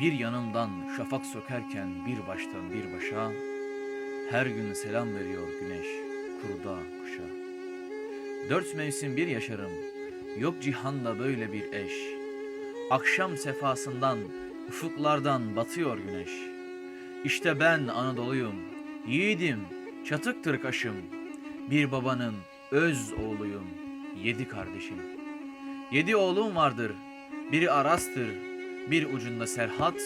Bir yanımdan şafak sökerken bir baştan bir başa Her gün selam veriyor güneş kurda kuşa Dört mevsim bir yaşarım Yok cihanda böyle bir eş. Akşam sefasından ufuklardan batıyor güneş. İşte ben Anadolu'yum Yiğidim çatıktır kaşım. Bir babanın öz oğluyum Yedi kardeşim. Yedi oğlum vardır Biri Aras'tır Bir ucunda Serhat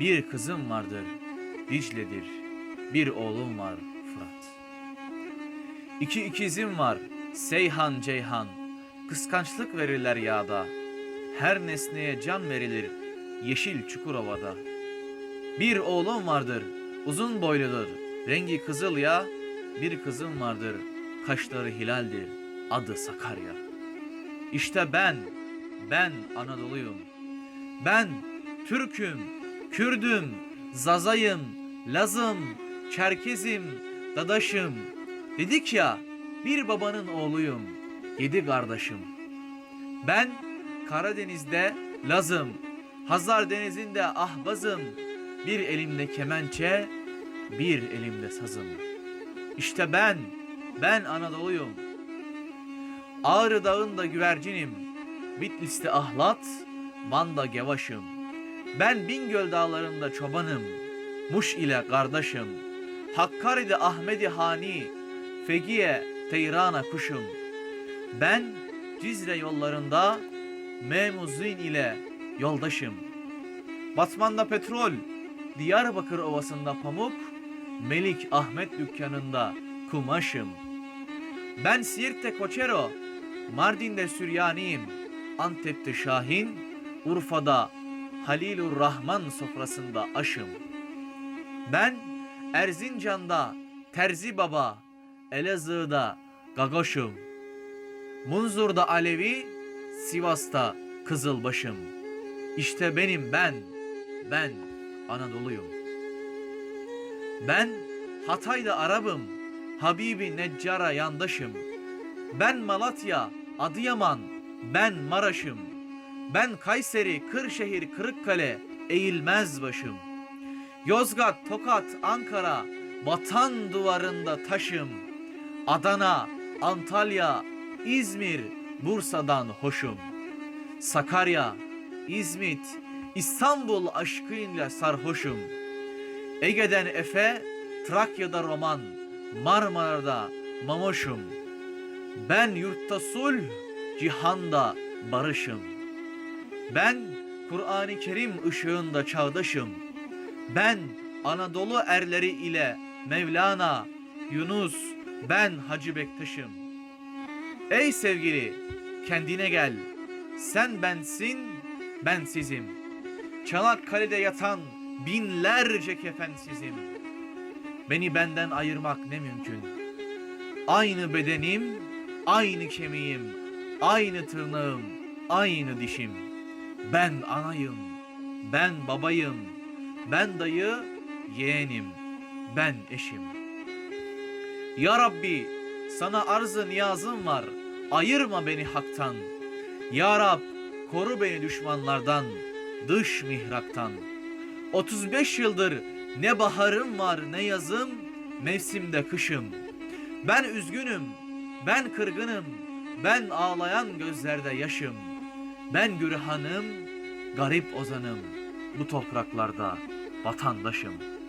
Bir kızım vardır Dicle'dir Bir oğlum var Fırat. İki ikizim var Seyhan Ceyhan. Kıskançlık verirler yağda Her nesneye can verilir Yeşil Çukurova'da Bir oğlum vardır Uzun boyludur Rengi kızıl ya. Bir kızım vardır Kaşları hilaldir Adı Sakarya. İşte ben Ben Anadolu'yum Ben Türk'üm Kürdüm Zazayım Lazım Çerkezim Dadaşım. Dedik ya bir babanın oğluyum Yedi kardeşim. Ben Karadeniz'de Lazım Hazar Denizi'nde ahbazım. Bir elimde kemençe Bir elimde sazım. İşte ben Ben Anadolu'yum. Ağrı Dağı'nda güvercinim. Bitlis'te ahlat Van'da gevaşım. Ben Bingöl dağlarında çobanım. Muş ile kardeşim. Hakkari'de Ahmedi Hani Fegiye Teyrana kuşum. Ben Cizre yollarında Memuzin ile yoldaşım. Batman'da petrol Diyarbakır Ovası'nda pamuk Melik Ahmet dükkanında kumaşım. Ben Siirt'te Koçero Mardin'de Süryaniyim. Antep'te Şahin Urfa'da Halilur Rahman sofrasında aşım. Ben Erzincan'da Terzi Baba Elazığ'da Gagoşum. Munzur'da Alevi Sivas'ta Kızılbaşım. İşte benim ben Ben Anadolu'yum. Ben Hatay'da Arabım Habibi Neccar'a yandaşım. Ben Malatya Adıyaman Ben Maraş'ım Ben Kayseri Kırşehir Kırıkkale Eğilmez başım. Yozgat Tokat Ankara Vatan duvarında taşım. Adana Antalya İzmir Bursa'dan hoşum. Sakarya İzmit İstanbul aşkıyla sarhoşum. Ege'den Efe Trakya'da roman Marmara'da mamoşum. Ben yurtta sulh Cihanda barışım Ben Kur'an-ı Kerim ışığında çağdaşım Ben Anadolu erleri ile Mevlana, Yunus, ben Hacı Bektaş'ım. Ey sevgili, kendine gel. Sen bensin, ben sizim. Çanakkale'de yatan binlerce kefensizim. Beni benden ayırmak ne mümkün. Aynı bedenim, aynı kemiğim, aynı tırnağım, aynı dişim. Ben anayım, ben babayım, ben dayı, yeğenim, ben eşim. Ya Rabbi sana arzı niyazım var, ayırma beni haktan. Ya Rab koru beni düşmanlardan, dış mihraktan. 35 yıldır ne baharım var ne yazım, mevsimde kışım. Ben üzgünüm, ben kırgınım, ben ağlayan gözlerde yaşım. Ben Gürhan'ım, garip ozanım, bu topraklarda vatandaşım.''